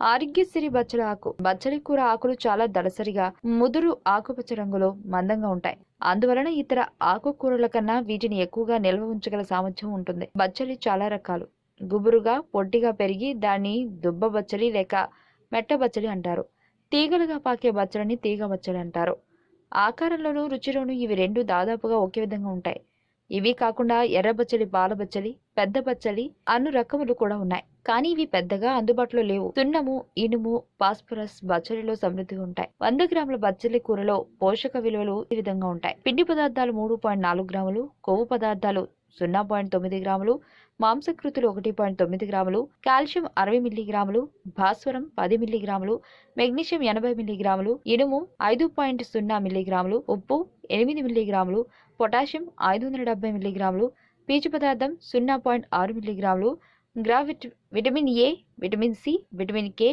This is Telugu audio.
ఆరోగ్యశ్రీ బచ్చల ఆకు. బచ్చలి కూర ఆకులు చాలా దళసరిగా ముదురు ఆకుపచ్చ రంగులో మందంగా ఉంటాయి. అందువలన ఇతర ఆకుకూరల కన్నా వీటిని ఎక్కువగా నిల్వ ఉంచగల సామర్థ్యం ఉంటుంది. బచ్చలి చాలా రకాలు. గుబురుగా పొట్టిగా పెరిగి దాన్ని దుబ్బ బచ్చలి లేక మెట్ట బచ్చలి అంటారు. తీగలుగా పాకే బచ్చలని తీగ బచ్చలి అంటారు. ఆకారంలోనూ రుచిలోనూ ఇవి రెండు దాదాపుగా ఒకే విధంగా ఉంటాయి. ఇవి కాకుండా ఎర్ర బచ్చలి బచ్చలి పెద్ద బచ్చలి అన్ని రకములు కూడా ఉన్నాయి. కానీ ఇవి పెద్దగా అందుబాటులో లేవు. సున్నము ఇనుము ఫాస్ఫరస్ బచ్చలిలో సమృద్ధిగా ఉంటాయి. వంద గ్రాముల బచ్చలి కూరలో పోషక విలువలు ఈ విధంగా ఉంటాయి. పిండి పదార్థాలు మూడు పాయింట్ నాలుగు గ్రాములు కొవ్వు పదార్థాలు సున్నా పాయింట్ తొమ్మిది గ్రాములు మాంసకృతులు ఒకటి పాయింట్ తొమ్మిది గ్రాములు కాల్షియం అరవై మిల్లీగ్రాములు భాస్వరం పది మిల్లీగ్రాములు మెగ్నీషియం ఎనభై మిల్లీగ్రాములు ఇనుము ఐదు పాయింట్ సున్నా మిల్లీగ్రాములు ఉప్పు ఎనిమిది మిల్లీగ్రాములు పొటాషియం ఐదు వందల డెబ్బై మిల్లీగ్రాములు పీచు పదార్థం సున్నా పాయింట్ ఆరు మిల్లీగ్రాములు గ్రావిట్ vitamin A vitamin C vitamin K